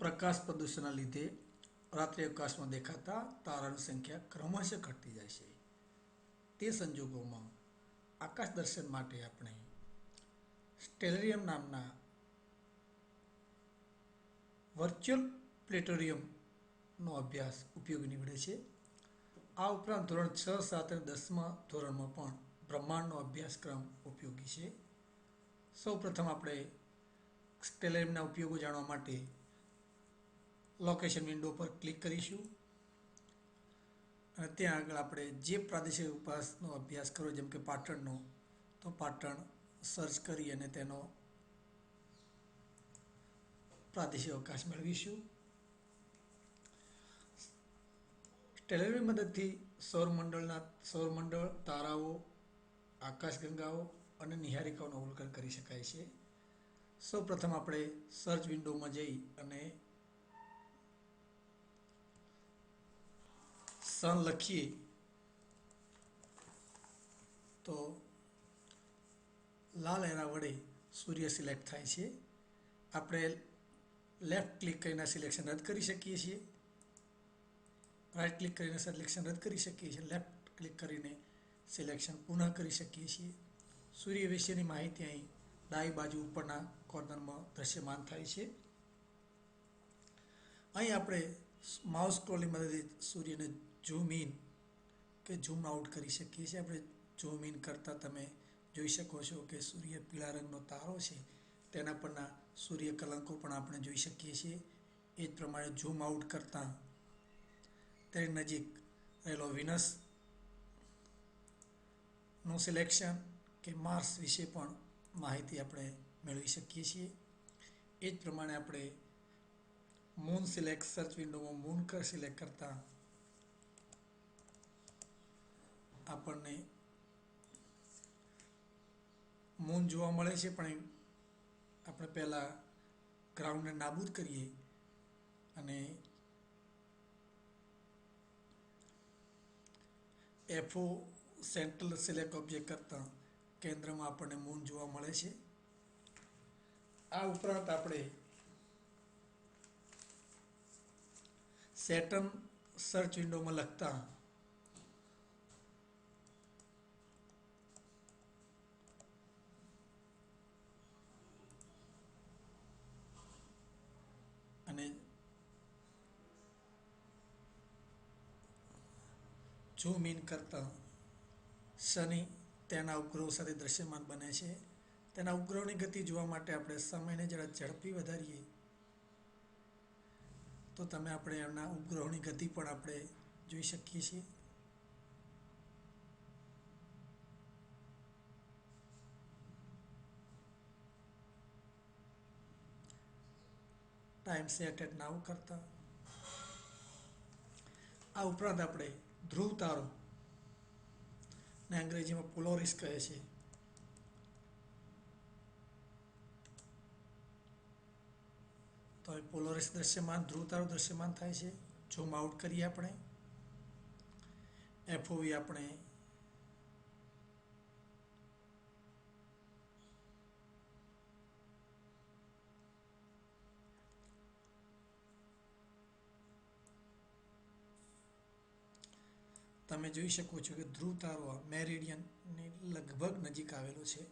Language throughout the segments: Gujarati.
પ્રકાશ પ્રદૂષણના લીધે રાત્રિ અવકાશમાં દેખાતા તારાની સંખ્યા ક્રમશઃ ઘટતી જાય છે. તે સંજોગોમાં આકાશ દર્શન માટે આપણે સ્ટેલેરિયમ નામના વર્ચ્યુઅલ પ્લેટોરિયમનો અભ્યાસ ઉપયોગી નીવડે છે. આ ઉપરાંત ધોરણ છ, સાત અને દસમા ધોરણમાં પણ બ્રહ્માંડનો અભ્યાસક્રમ ઉપયોગી છે. સૌ પ્રથમ આપણે સ્ટેલેરિયમના ઉપયોગો જાણવા માટે લોકેશન વિન્ડો પર ક્લિક કરીશું. અને ત્યાં આગળ આપણે જે પ્રાદેશિક ઉપાસનો અભ્યાસ કરો જેમ કે પાટણનો, તો પાટણ સર્ચ કરી અને તેનો પ્રાદેશિક અવકાશ મેળવીશું. ટેલિવિઝન મદદથી સૌરમંડળના સૌરમંડળ તારાઓ આકાશગંગાઓ અને નિહારિકાઓનું અવલોકન કરી શકાય છે. સૌપ્રથમ આપણે સર્ચ વિન્ડોમાં જઈ અને સન લખીએ તો લાલ એરા વડે સૂર્ય સિલેક્ટ થાય છે. આપણે લેફ્ટ ક્લિક કરીને સિલેક્શન રદ કરી શકીએ છીએ. રાઇટ ક્લિક કરીને સિલેક્શન રદ કરી શકીએ છીએ. લેફ્ટ ક્લિક કરીને સિલેક્શન પુનઃ કરી શકીએ છીએ. સૂર્ય વિશેની માહિતી અહીં ડાબી બાજુ ઉપરના કોર્નરમાં દ્રશ્યમાન થાય છે. અહીં આપણે માઉસ સ્ક્રોલની મદદથી સૂર્યને ઝૂમ ઇન કે ઝૂમ આઉટ કરી શકીએ છીએ. આપણે ઝૂમ ઇન કરતાં તમે જોઈ શકો છો કે સૂર્ય પીળા રંગનો તારો છે. તેના પરના સૂર્ય કલંકો પણ આપણે જોઈ શકીએ છીએ. એ જ પ્રમાણે ઝૂમ આઉટ કરતાં તેની નજીક રહેલો વિનસનું સિલેક્શન કે માર્સ વિશે પણ માહિતી આપણે મેળવી શકીએ છીએ. એ જ પ્રમાણે આપણે મૂન સિલેક્ટ સર્ચ વિન્ડોમાં મૂન કર સિલેક્ટ કરતાં આપણને મૂન જોવા મળે છે, પણ આપણે પહેલાં ગ્રાઉન્ડને નાબૂદ કરીએ અને એફઓ સેન્ટ્રલ સિલેક્ટ ઓબ્જેક્ટ કરતાં કેન્દ્રમાં આપણને મૂન જોવા મળે છે. આ ઉપરાંત આપણે સેટન સર્ચ વિન્ડોમાં લખતા અને ઝૂમ ઇન કરતાં શનિ તેના ઉપગ્રહો સાથે દ્રશ્યમાન બને છે, તેના ઉપગ્રહોની ગતિ જોવા માટે આપણે સમયને જરા ઝડપી વધારીએ. તો તમે આપણે એમના ઉપગ્રહોની ગતિ પણ આપણે જોઈ શકીએ છીએ. ટાઈમ સેટ એટ નાવ કરતા. આ ઉપરાંત આપણે ધ્રુવ તારો ને અંગ્રેજીમાં પોલોરિસ કહે છે. તો હવે પોલોરિસ દ્રશ્યમાન ધ્રુવ તારો દ્રશ્યમાન થાય છે. ઝૂમ આઉટ કરીએ આપણે. એફઓવી આપણે તમે જોઈ શકો છો કે ધ્રુવ તારો મેરિડિયનની લગભગ નજીક આવેલો છે.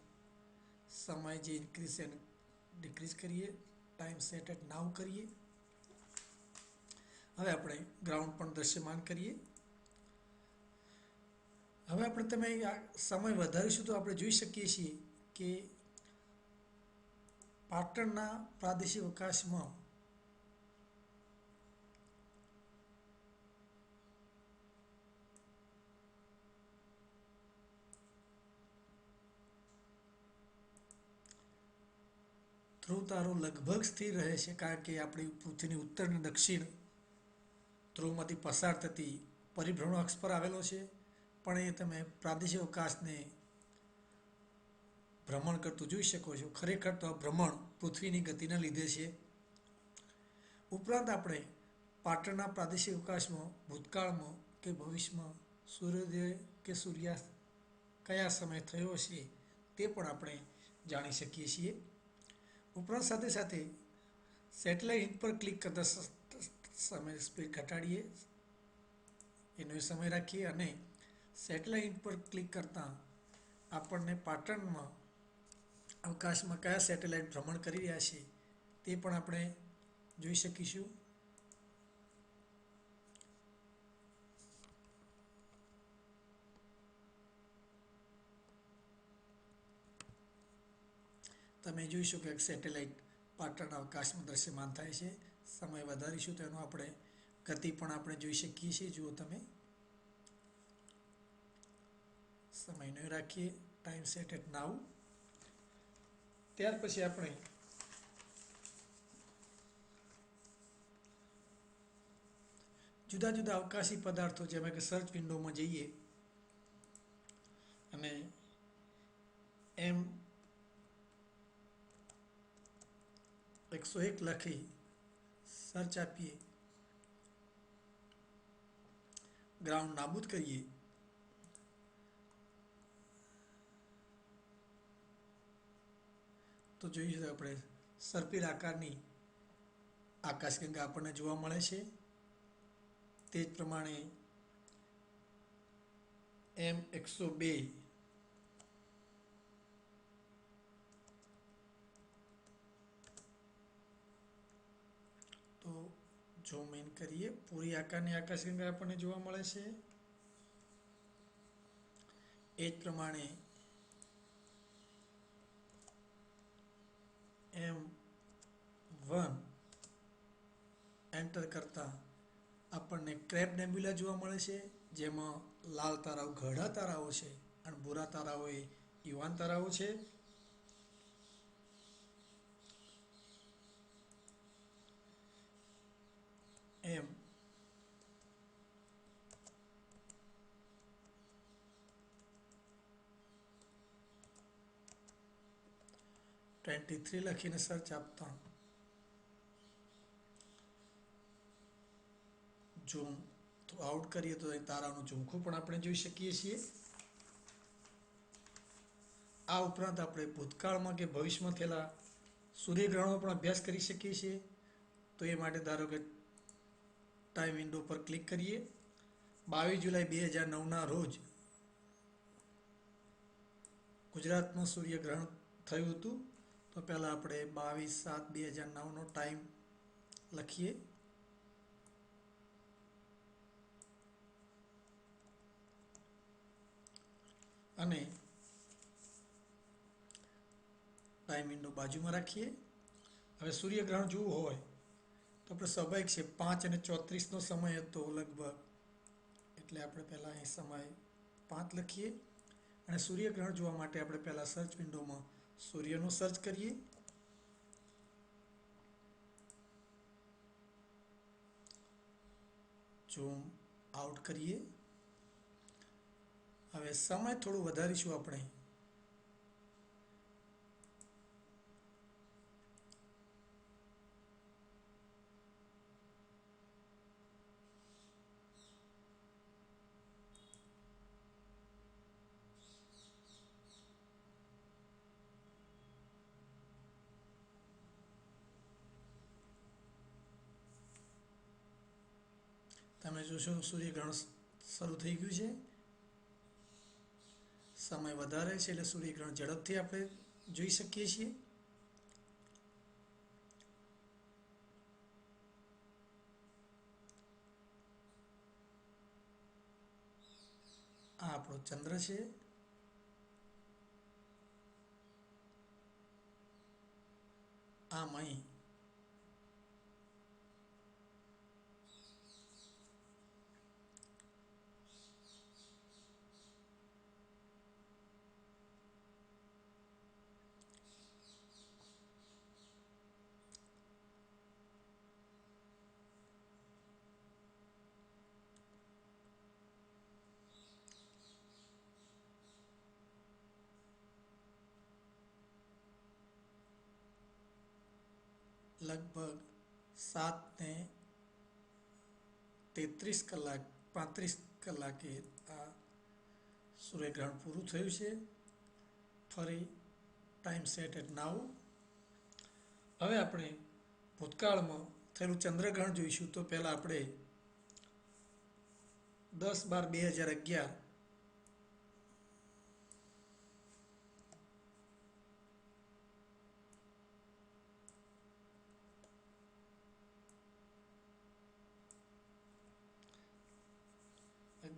સમય જે ઇન્ક્રીઝ એન્ડ ડિક્રીઝ કરીએ ટાઈમ સેટ એટ નાવ કરીએ. હવે આપણે ગ્રાઉન્ડ પણ દ્રશ્યમાન કરીએ. હવે આપણે તમે સમય વધારીશું તો આપણે જોઈ શકીએ છીએ કે પાટણના પ્રાદેશિક અવકાશમાં ધ્રુવ તારો લગભગ સ્થિર રહે છે કારણ કે આપણી પૃથ્વીની ઉત્તર અને દક્ષિણ ધ્રુવમાંથી પસાર થતી પરિભ્રમણ અક્ષ પર આવેલો છે. પણ એ તમે પ્રાદેશિક અવકાશને ભ્રમણ કરતું જોઈ શકો છો. ખરેખર તો આ ભ્રમણ પૃથ્વીની ગતિના લીધે છે. ઉપરાંત આપણે પાટણના પ્રાદેશિક અવકાશમાં, ભૂતકાળમાં કે ભવિષ્યમાં સૂર્યોદય કે સૂર્યાસ્ત કયા સમય થયો છે તે પણ આપણે જાણી શકીએ છીએ. ઉપરાંત સાથે સાથે સેટેલાઇટ પર ક્લિક કરતા સમય સ્પીડ ઘટાડીએ. એનો સમય રાખીએ અને સેટેલાઇટ પર ક્લિક કરતાં આપણને પાટણમાં અવકાશમાં કયા સેટેલાઇટ ભ્રમણ કરી રહ્યા છે તે પણ આપણે જોઈ શકીશું. તમે જોઈ શકો એક સેટેલાઇટ પાટણ અવકાશમાં દ્રશ્યમાન થાય છે. સમય વધારીશું તો એનો આપણે ગતિ પણ આપણે જોઈ શકીએ છીએ. જુઓ તમે. સમયનો રાખીએ. ટાઈમ સેટ એટ નાવ ત્યાર પછી આપણે જુદા જુદા અવકાશી પદાર્થો, જેમાં કે સર્ચ વિન્ડોમાં જઈએ અને એમ એકસો એક લખી સર્ચ આપીએ ગ્રાઉન્ડ નાબૂદ કરીએ તો જોઈએ તો આપણે સર્પિલ આકારની આકાશગંગા આપણને જોવા મળે છે તે જ પ્રમાણે એમ એકસો બે તો ઝૂમ ઇન કરીએ, પૂરી આકારની આકાશગંગા આપણને જોવા મળે છે. એ જ પ્રમાણે એમ વન એન્ટર કરતા આપણને ક્રેપ નેબ્યુલા જોવા મળે છે, જેમાં લાલ તારાઓ ઘડા તારાઓ છે અને ભૂરા તારાઓ એ યુવાન તારાઓ છે. એમ ટ્વેન્ટી થ્રી લખીને સર્ચ આપતા ઝૂમ આઉટ કરીએ તો તારાનું ઝુમખું પણ આપણે જોઈ શકીએ છીએ. આ ઉપરાંત આપણે ભૂતકાળમાં કે ભવિષ્યમાં થયેલા સૂર્યગ્રહણનો પણ અભ્યાસ કરી શકીએ છીએ. તો એ માટે ધારો કે ટાઈમ વિન્ડો પર ક્લિક કરીએ. બાવીસ જુલાઈ બે હજાર નવના રોજ ગુજરાતમાં સૂર્યગ્રહણ થયું હતું. તો પહેલાં આપણે બાવીસ સાત બે હજાર નવનો ટાઈમ લખીએ. અને ટાઈમ વિન્ડો બાજુમાં રાખીએ. હવે સૂર્યગ્રહણ જોવું હોય તો આપણે સ્વાભાવિક છે, પાંચ અને ચોત્રીસનો સમય હતો લગભગ. એટલે આપણે પહેલાં અહીં સમય પાંચ લખીએ અને સૂર્યગ્રહણ જોવા માટે આપણે પહેલાં સર્ચ વિન્ડોમાં સૂર્યનું સર્ચ કરીએ. ઝૂમ આઉટ કરીએ. હવે સમય થોડું વધારીશું આપણે. તમે જોશો, સૂર્યગ્રહણ શરૂ થઈ ગયું છે. સમય વધારે છે એટલે સૂર્યગ્રહણ ઝડપથી આપણે જોઈ શકીએ છીએ. આ આપણો ચંદ્ર છે. આમ અહીં લગભગ સાત ને તેત્રીસ કલાક પાંત્રીસ કલાકે આ સૂર્યગ્રહણ પૂરું થયું છે. ફરી ટાઈમ સેટ એટ નાવ હવે આપણે ભૂતકાળમાં થયેલું ચંદ્રગ્રહણ જોઈશું. તો પહેલાં આપણે દસ બાર બે હજાર અગિયાર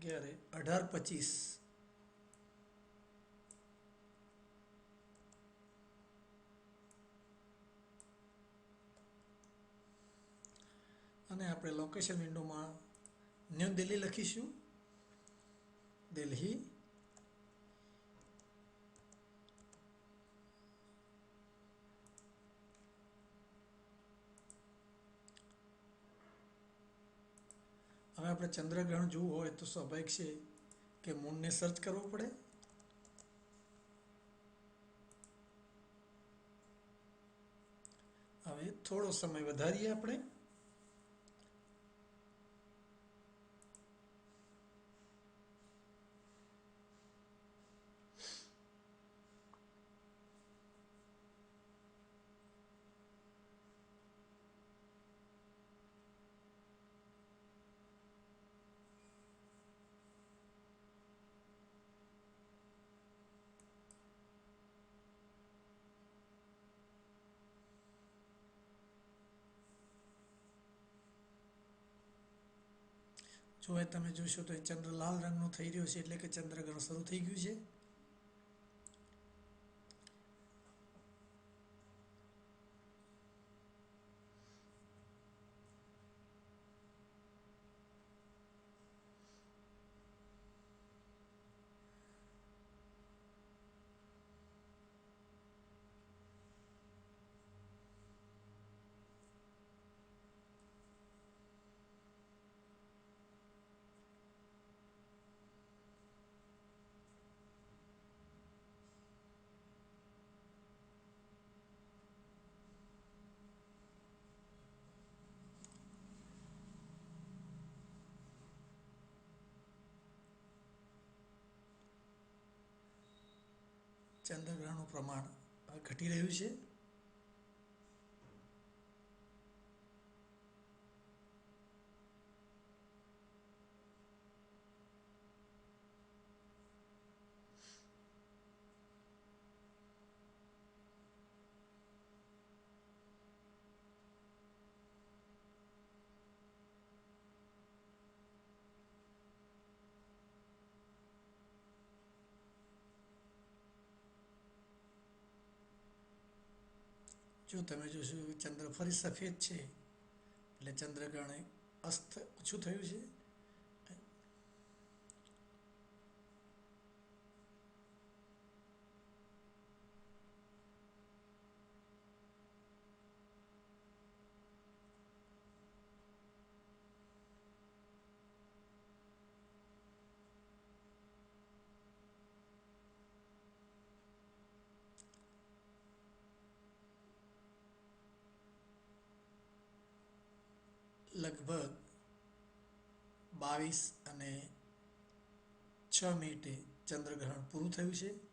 અગિયારે અઢાર પચીસ. અને આપણે લોકેશન વિન્ડોમાં ન્યૂ દિલ્હી લખીશું. દિલ્હી આપણે ચંદ્રગ્રહણ જોવું હોય તો સ્વાભાવિક છે કે મૂનને સર્ચ કરવો પડે. હવે થોડો સમય વધારીએ આપણે. જો એ તમે જોશો તો એ ચંદ્ર લાલ રંગનો થઈ રહ્યો છે, એટલે કે ચંદ્રગ્રહણ શરૂ થઈ ગયું છે. ચંદ્રગ્રહણનું પ્રમાણ ઘટી રહ્યું છે. જો તમે જોશો ચંદ્ર ફરી સફેદ છે? એટલે ચંદ્રગ્રહણ અસ્ત ઓછું થયું છે? લગભગ બાવીસ અને છ મિનિટે ચંદ્રગ્રહણ પૂરું થયું છે.